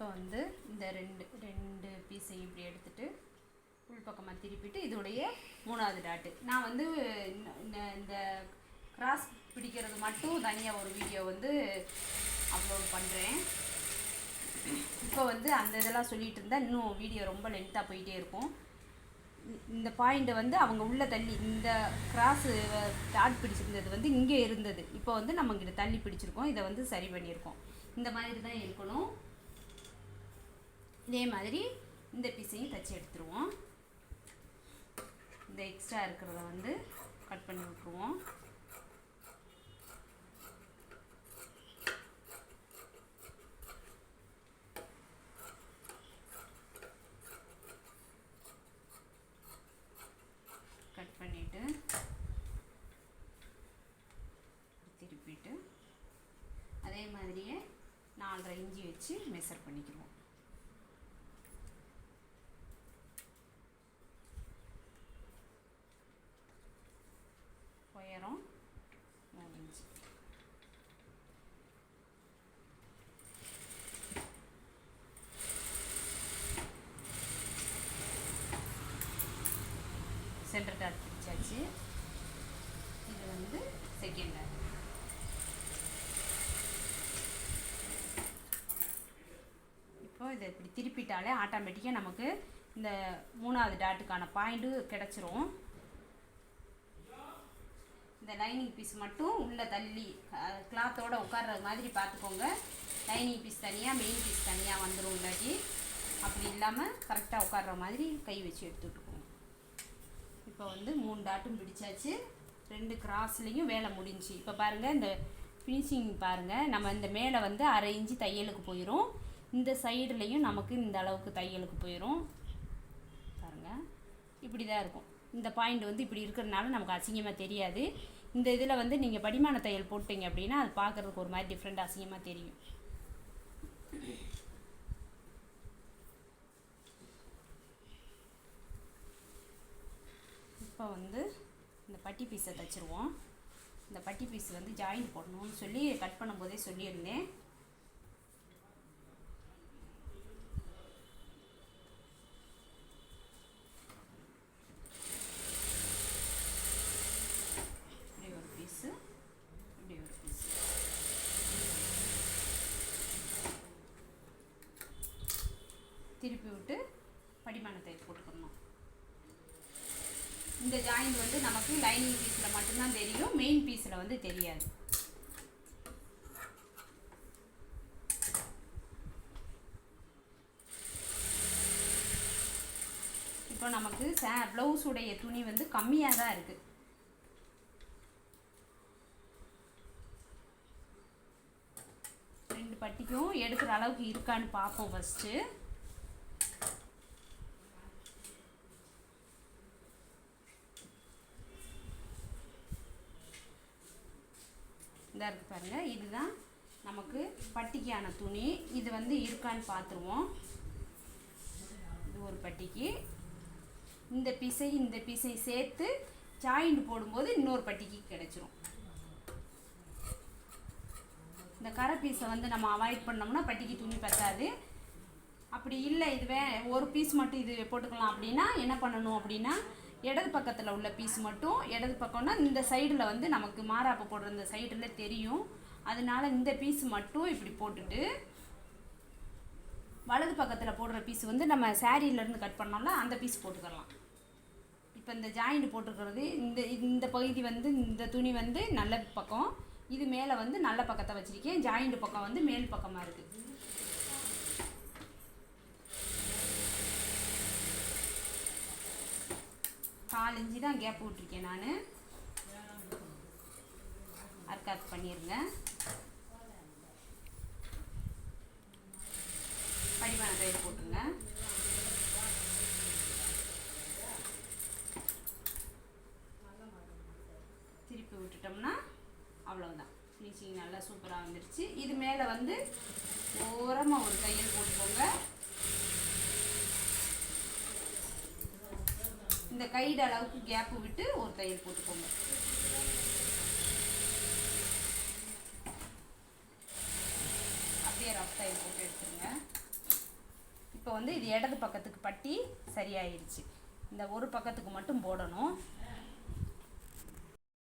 இப்போ வந்து இந்த ரெண்டு ரெண்டு பீஸையும் இப்படி எடுத்துட்டு உள்பக்கமாக திருப்பிட்டு இதோடைய மூணாவது டாட்டு நான் வந்து இந்த- கிராஸ் பிடிக்கிறது மட்டும் தனியாக ஒரு வீடியோ வந்து அப்லோட் பண்ணுறேன் இப்போ வந்து அந்த இதெல்லாம் சொல்லிகிட்டு இருந்தால் இன்னும் வீடியோ ரொம்ப லென்த்தாக போயிட்டே இருக்கும். இந்த பாயிண்ட்டை வந்து அவங்க உள்ள தள்ளி இந்த கிராஸு டாட் பிடிச்சிருந்தது வந்து இங்கே இருந்தது. இப்போ வந்து நம்ம இங்கிட்ட தள்ளி பிடிச்சிருக்கோம். இதை வந்து சரி பண்ணியிருக்கோம். இந்த மாதிரி தான் இருக்கணும். இதே மாதிரி இந்த பீஸையும் தச்சு எடுத்துருவோம். இந்த எக்ஸ்ட்ரா இருக்கிறத வந்து கட் பண்ணி விட்ருவோம் கட் பண்ணிவிட்டு திருப்பிட்டு அதே மாதிரியே நாலரை இஞ்சி வச்சு மெஷர் பண்ணிக்கிடுவோம் மூணு சென்டர் டாட் பிடிச்சாச்சு. இது வந்து செகண்ட் டாட் இப்போ இதை இப்படி திருப்பிட்டாலே ஆட்டோமேட்டிக்காக நமக்கு இந்த மூணாவது டாட்டுக்கான பாயிண்ட்டு கிடச்சிரும். இந்த லைனிங் பீஸ் மட்டும் உள்ளே தள்ளி கிளாத்தோடு உட்கார்ற மாதிரி பார்த்துக்கோங்க. லைனிங் பீஸ் தனியாக மெயின் பீஸ் தனியாக வந்துடும் இல்லாட்டி. அப்படி இல்லாமல் கரெக்டாக உட்கார்ற மாதிரி கை வச்சு எடுத்துட்டுக்கோங்க இப்போ வந்து மூணு டாட்டும் பிடிச்சாச்சு. ரெண்டு கிராஸ்லேயும் வேலை முடிஞ்சு. இப்போ பாருங்கள் இந்த ஃபினிஷிங் பாருங்கள் நம்ம இந்த மேலே வந்து அரை இன்ச்சு தையலுக்கு போயிடும் இந்த சைடுலேயும் நமக்கு இந்த அளவுக்கு தையலுக்கு போயிடும் பாருங்கள் இப்படி தான் இருக்கும். இந்த பாயிண்ட் வந்து இப்படி இருக்கிறதுனால நமக்கு அசிங்கமாக தெரியாது. இந்த இதில் வந்து நீங்கள் படிமான தையல் போட்டீங்க அப்படின்னா அது பார்க்குறதுக்கு ஒரு மாதிரி டிஃப்ரெண்ட் அசிங்கமாக தெரியும். இப்போ வந்து இந்த பட்டி பீஸை தைச்சிருவோம். இந்த பட்டி பீஸ் வந்து ஜாயின் போடணும்னு சொல்லி கட் பண்ணும்போதே சொல்லியிருந்தேன் இப்படி ஒரு பீஸு இப்படி ஒரு பீஸு திருப்பி விட்டு படிமானத்தை போட்டுக்கணும்? இந்த ஜாயிண்ட் வந்து நமக்கு லைனிங் பீஸில் மட்டும்தான் தெரியும் மெயின் பீஸில் வந்து தெரியாது. இப்போ நமக்கு சே ப்ளவுஸ் உடைய துணி வந்து கம்மியாக தான் இருக்குது ரெண்டு பட்டிக்கும் எடுக்கிற அளவுக்கு இருக்கான்னு பார்ப்போம் ஃபஸ்ட்டு இந்த இருக்கு பாருங்க. இதுதான் நமக்கு பட்டிக்கான துணி. இது வந்து இருக்கான்னு பார்த்துருவோம். இது ஒரு பட்டிக்கு. இந்த பிசை இந்த பிசை சேர்த்து ஜாயிண்ட் போடும்போது இன்னொரு பட்டிக்கு கிடச்சிரும். இந்த கரை பீஸை வந்து நம்ம அவாய்ட் பண்ணோம்னா பட்டிக்கு துணி பத்தாது. அப்படி இல்லை இதுவே ஒரு பீஸ் மட்டும் இது போட்டுக்கலாம் அப்படின்னா என்ன பண்ணணும் அப்படின்னா இடது பக்கத்தில் உள்ள பீஸ் மட்டும் இடது பக்கம்னா இந்த சைடில் வந்து நமக்கு மாறாப்பு போடுற இந்த சைடில் தெரியும். அதனால இந்த பீஸ் மட்டும் இப்படி போட்டுட்டு வலது பக்கத்தில் போடுற பீஸ் வந்து நம்ம சேரீலேருந்து கட் பண்ணோம்ல அந்த பீஸ் போட்டுக்கலாம். இப்போ இந்த ஜாயிண்ட் போட்டுக்கிறது இந்த இந்த பகுதி வந்து இந்த துணி வந்து நல்ல பக்கம் இது மேலே வந்து நல்ல பக்கத்தை வச்சுருக்கேன். ஜாயிண்ட் பக்கம் வந்து மேல் பக்கமாக இருக்குது கால் இஞ்சி தான் கேப் விட்டுருக்கேன் நான். அர்க்காத் பண்ணிடுங்க படிவான தயிர் போட்டுருங்க. திருப்பி விட்டுட்டோம்னா அவ்வளோதான் ஃபினிஷிங் நல்லா சூப்பராக வந்துருச்சு. இது மேலே வந்து ஓரமாக ஒரு தையல் போட்டுக்கோங்க. இந்த கைடு அளவுக்கு கேப்பு விட்டு ஒரு தையல் போட்டுக்கோங்க. அப்படியே ரஃப் தையல் போட்டு எடுத்துருங்க. இப்போ வந்து இது இடது பக்கத்துக்கு பட்டி சரியாயிருச்சு. இந்த ஒரு பக்கத்துக்கு மட்டும் போடணும்.